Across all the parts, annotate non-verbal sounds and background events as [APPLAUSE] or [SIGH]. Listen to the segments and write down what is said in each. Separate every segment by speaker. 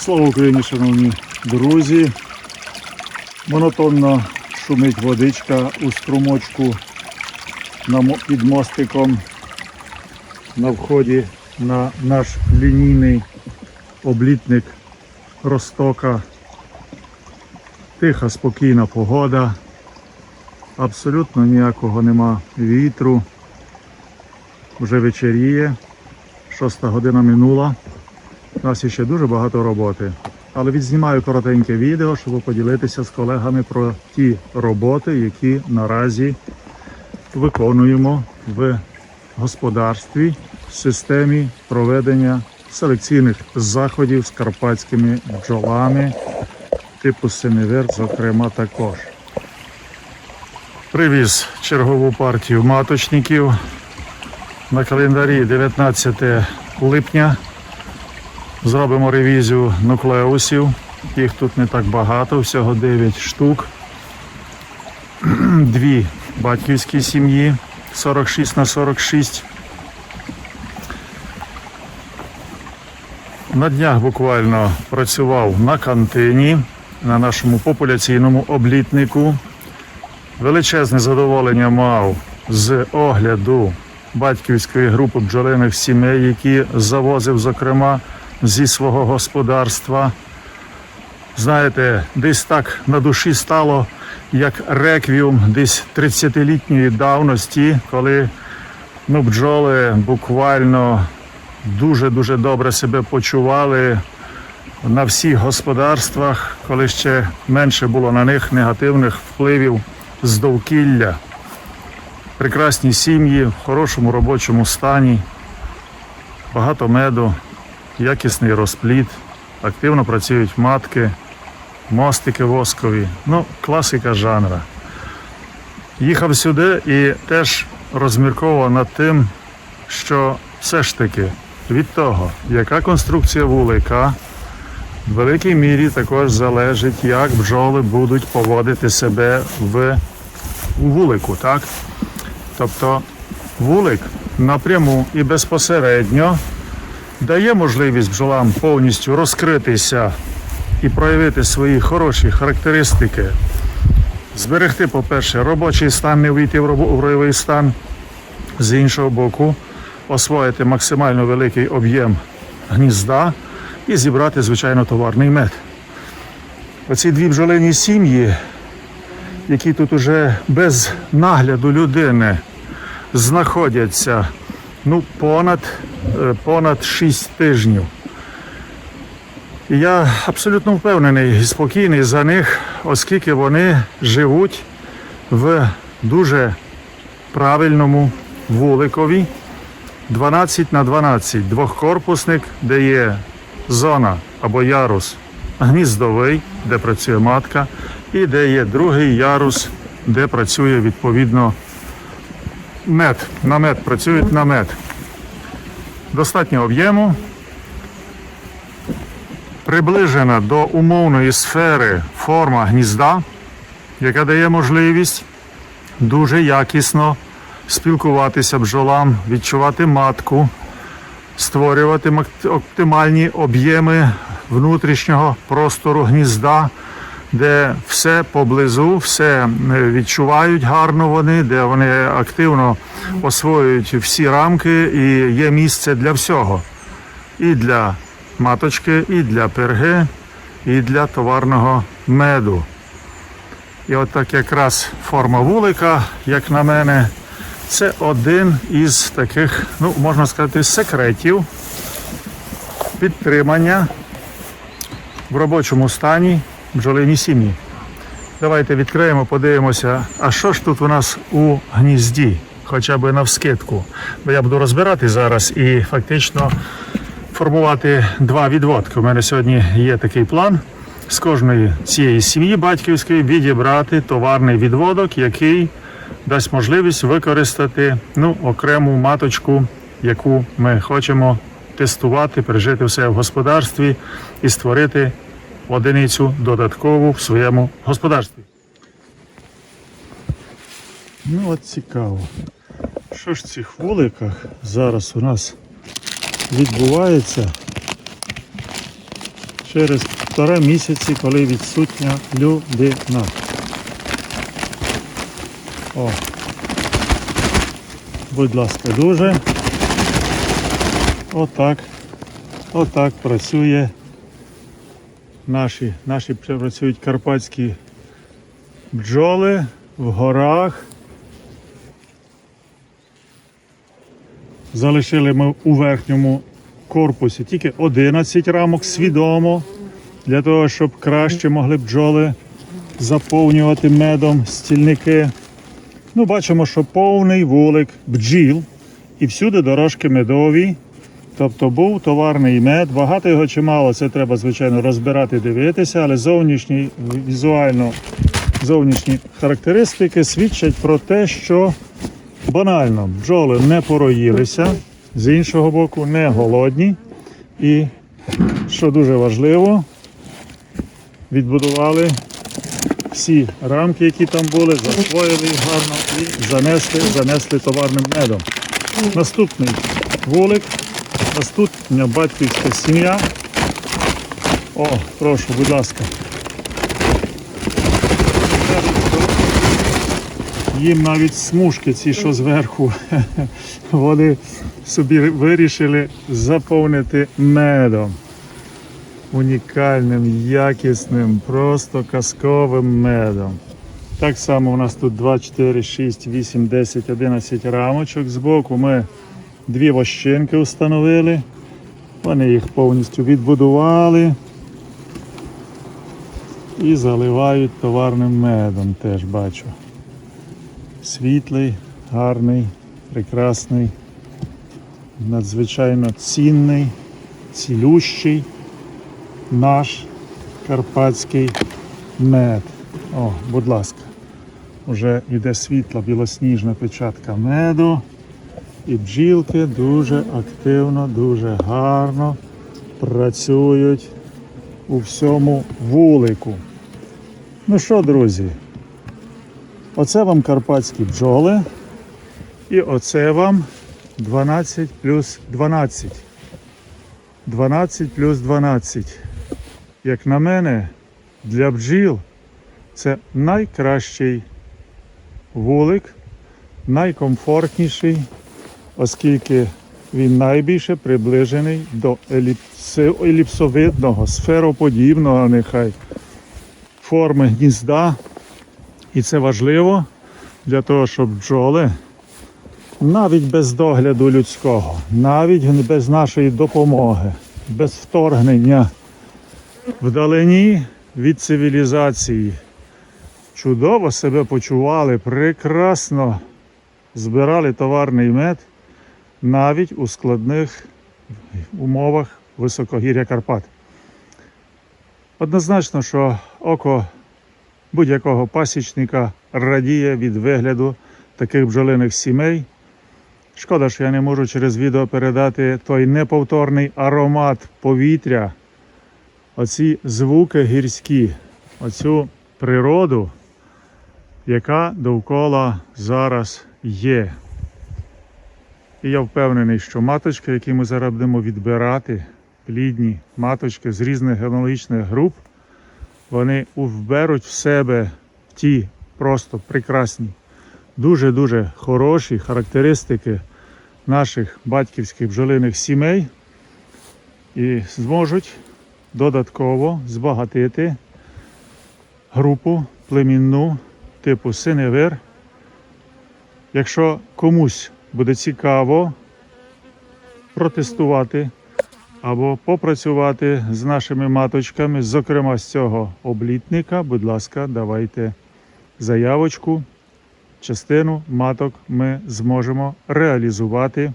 Speaker 1: Слава Україні, шановні друзі. Монотонно шумить водичка у струмочку під мостиком на вході на наш лінійний облітник Ростока. Тиха, спокійна погода. Абсолютно ніякого нема вітру. Вже вечеріє. Шоста година минула. У нас ще дуже багато роботи. Але відзнімаю коротеньке відео, щоб поділитися з колегами про ті роботи, які наразі виконуємо в господарстві в системі проведення селекційних заходів з карпатськими бджолами типу Синевер, зокрема також. Привіз чергову партію маточників на календарі 19 липня. Зробимо ревізію нуклеусів. Їх тут не так багато, всього 9 штук. [CLEARS THROAT] Дві батьківські сім'ї 46 на 46. На днях буквально працював на кантині, на нашому популяційному облітнику. Величезне задоволення мав з огляду батьківської групи бджолиних сімей, які завозив, зокрема, зі свого господарства. Знаєте, десь так на душі стало, як реквіум десь 30-літньої давності, коли ну, бджоли буквально дуже-дуже добре себе почували на всіх господарствах, коли ще менше було на них негативних впливів з довкілля. Прекрасні сім'ї в хорошому робочому стані, багато меду, якісний розплід, активно працюють матки, мостики воскові. Ну, класика жанра. Їхав сюди і теж розмірковував над тим, що все ж таки від того, яка конструкція вулика, в великій мірі також залежить, як бджоли будуть поводити себе в вулику, так? Тобто вулик напряму і безпосередньо дає можливість бджолам повністю розкритися і проявити свої хороші характеристики. Зберегти, по-перше, робочий стан, не вийти в ройовий стан, з іншого боку, освоїти максимально великий об'єм гнізда і зібрати, звичайно, товарний мед. Оці дві бджолині сім'ї, які тут уже без нагляду людини знаходяться ну, понад, е, понад 6 тижнів. І я абсолютно впевнений і спокійний за них, оскільки вони живуть в дуже правильному вуликові 12 на 12, двохкорпусник, де є зона або ярус гніздовий, де працює матка, і де є другий ярус, де працює відповідно мед. На мед працюють на мед. Достатньо об'єму. Приближена до умовної сфери форма гнізда, яка дає можливість дуже якісно спілкуватися бджолам, відчувати матку, створювати оптимальні об'єми внутрішнього простору гнізда, де все поблизу, все е, відчувають гарно вони, де вони активно освоюють всі рамки і є місце для всього. І для маточки, і для перги, і для товарного меду. І от так якраз форма вулика, як на мене, це один із таких, ну, можна сказати, секретів підтримання в робочому стані бджолині сім'ї. Давайте відкриємо, подивимося, а що ж тут у нас у гнізді, хоча б навскидку. Бо я буду розбирати зараз і фактично формувати два відводки. У мене сьогодні є такий план з кожної цієї сім'ї батьківської відібрати товарний відводок, який дасть можливість використати ну, окрему маточку, яку ми хочемо тестувати, пережити все в господарстві і створити одиницю додаткову в своєму господарстві. Ну от цікаво. Що ж в цих вуликах зараз у нас відбувається? через півтора місяці, коли відсутня людина. О. Будь ласка, дуже. Отак. Отак працює. Наші, наші працюють карпатські бджоли в горах. Залишили ми у верхньому корпусі тільки 11 рамок свідомо, для того, щоб краще могли бджоли заповнювати медом стільники. Ну, бачимо, що повний вулик бджіл і всюди дорожки медові. Тобто був товарний мед, багато його чи мало, це треба, звичайно, розбирати, дивитися, але зовнішній, візуально зовнішні характеристики свідчать про те, що банально бджоли не пороїлися, з іншого боку, не голодні. І, що дуже важливо, відбудували всі рамки, які там були, засвоїли гарно і занесли, занесли товарним медом. Наступний вулик, наступна батьківська сім'я. О, прошу, будь ласка. Їм навіть смужки, ці, що зверху, [LAUGHS] вони собі вирішили заповнити медом. Унікальним, якісним, просто казковим медом. Так само у нас тут 2, 4, 6, 8, 10, 11 рамочок. Збоку ми дві вощинки встановили. Вони їх повністю відбудували і заливають товарним медом, теж бачу. Світлий, гарний, прекрасний, надзвичайно цінний, цілющий наш карпатський мед. О, будь ласка, вже йде світла білосніжна печатка меду. І бджілки дуже активно, дуже гарно працюють у всьому вулику. Ну що, друзі? Оце вам карпатські бджоли. І оце вам 12 плюс 12. 12 плюс 12. Як на мене, для бджіл це найкращий вулик, найкомфортніший, оскільки він найбільше приближений до еліпсовидного, сфероподібного нехай форми гнізда. І це важливо для того, щоб бджоли навіть без догляду людського, навіть без нашої допомоги, без вторгнення вдалині від цивілізації, чудово себе почували, прекрасно збирали товарний мед навіть у складних умовах високогір'я Карпат. Однозначно, що око будь-якого пасічника радіє від вигляду таких бджолиних сімей. Шкода, що я не можу через відео передати той неповторний аромат повітря, оці звуки гірські, оцю природу, яка довкола зараз є. І я впевнений, що маточки, які ми зараз будемо відбирати, плідні маточки з різних генологічних груп, вони вберуть в себе ті просто прекрасні, дуже-дуже хороші характеристики наших батьківських бджолиних сімей і зможуть додатково збагатити групу племінну типу синевир. Якщо комусь буде цікаво протестувати або попрацювати з нашими маточками, зокрема з цього облітника, будь ласка, давайте заявочку. Частину маток ми зможемо реалізувати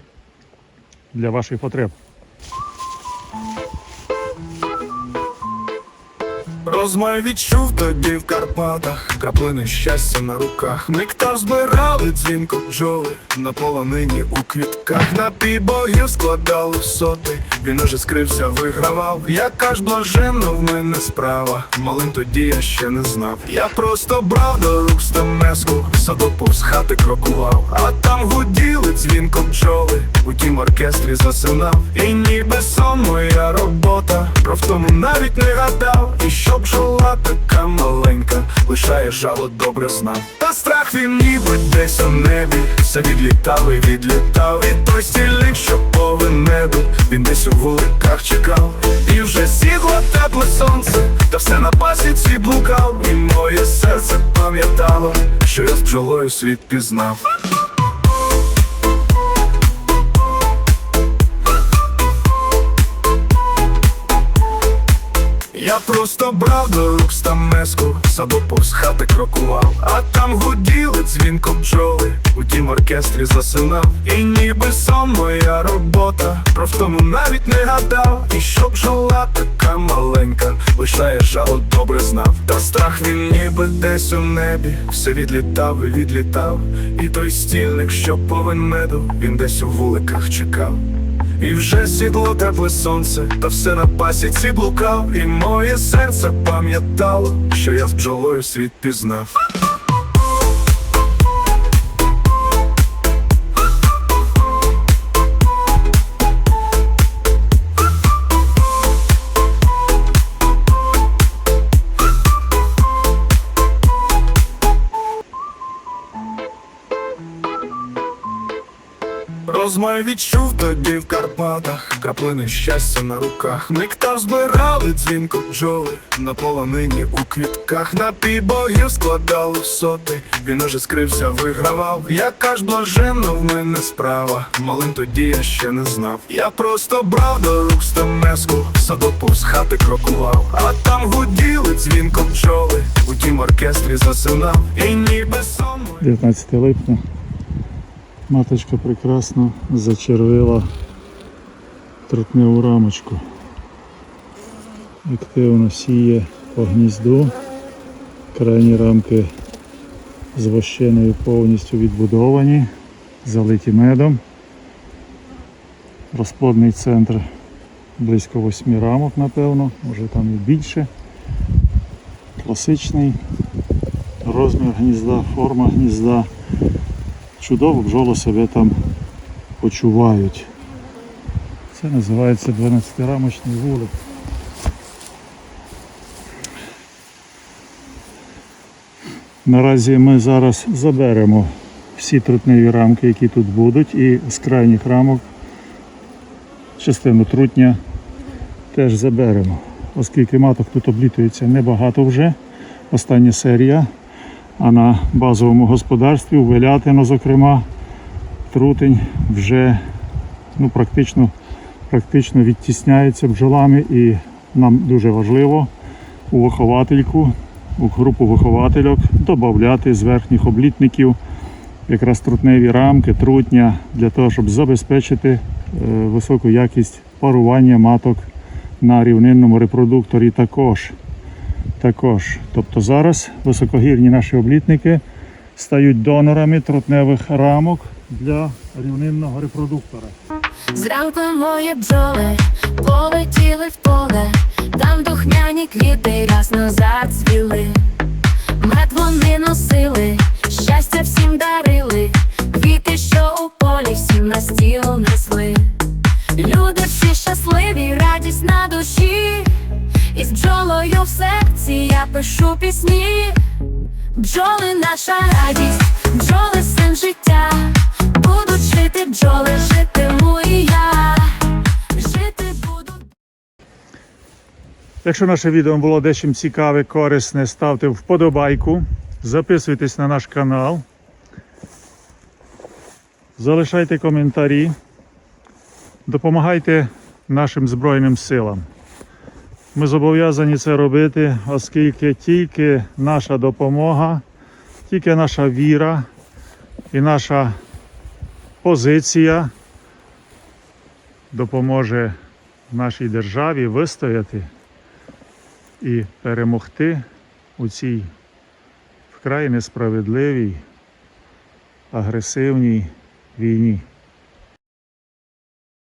Speaker 1: для ваших потреб.
Speaker 2: Розмай відчув тоді в Карпатах, краплини щастя на руках. Нектар збирали дзвінко бджоли на полонині у квітках. На богів складали соти. Він уже скрився, вигравав. Яка ж блаженна в мене справа. Малим тоді я ще не знав. Я просто брав до рук стамеску, садок повз хати крокував. А там гуділи дзвінко бджоли. У тім оркестрі засинав. І ніби сон моя робота. Про втому навіть не гадав, і щоб жила така маленька, лишає жало добре знав. Та страх він ніби десь у небі, все відлітав і відлітав. І той стільник, що повен небу, він десь у вуликах чекав. І вже сідло тепле сонце, та все на пасіці блукав. І моє серце пам'ятало, що я з бджолою світ пізнав. Я просто брав до рук стамеску, саду повз хати крокував, а там гуділи дзвінком бджоли, у тім оркестрі засинав, і ніби сон моя робота, про втому навіть не гадав, і щоб жила така маленька, лишає жало добре знав, та страх він ніби десь у небі, все відлітав і відлітав, і той стільник, що повен меду, він десь у вуликах чекав. І вже сідло тепле сонце, та все на пасіці блукав, і моє серце пам'ятало, що я з бджолою світ пізнав. Розмай відчув тоді в Карпатах, краплини щастя на руках. Нектар збирали дзвінко бджоли на полонині у квітках. Напій богів складали соти. Він уже скрився, вигравав. Яка ж блаженна в мене справа. Малим тоді я ще не знав. Я просто брав до рук стамеску, садок повз хати крокував. А там гуділи дзвінко бджоли. У тім оркестрі засинав. І ніби сон.
Speaker 1: 19 липня. Маточка прекрасно зачервила трутневу рамочку. Активно сіє по гнізду. Крайні рамки з вощиною повністю відбудовані, залиті медом. Розплодний центр близько 8 рамок, напевно, може там і більше. Класичний розмір гнізда, форма гнізда. Чудово бджоли себе там почувають. Це називається 12-рамочний вулик. Наразі ми зараз заберемо всі трутневі рамки, які тут будуть, і з крайніх рамок частину трутня теж заберемо, оскільки маток тут облітується небагато вже. Остання серія. А на базовому господарстві у Велятино, зокрема, трутень вже ну, практично, практично відтісняється бджолами і нам дуже важливо у виховательку, у групу виховательок додати з верхніх облітників якраз трутневі рамки, трутня для того, щоб забезпечити е, високу якість парування маток на рівнинному репродукторі також. Також, тобто зараз високогірні наші облітники стають донорами трутневих рамок для рівнинного репродуктора.
Speaker 3: Зранку мої бджоли полетіли в поле, там духмяні квіти ясно зацвіли. Мед вони носили, щастя всім дарили, квіти, що у полі всім на стіл несли. Люди всі щасливі, радість на душі, і з бджолою в серці я пишу пісні. Бджоли наша радість, бджоли син життя. Будуть жити бджоли, житиму і я. Жити буду.
Speaker 1: Якщо наше відео було дечим цікаве, корисне, ставте вподобайку, записуйтесь на наш канал, залишайте коментарі, допомагайте нашим Збройним силам. Ми зобов'язані це робити, оскільки тільки наша допомога, тільки наша віра і наша позиція допоможе нашій державі вистояти і перемогти у цій вкрай несправедливій, агресивній війні.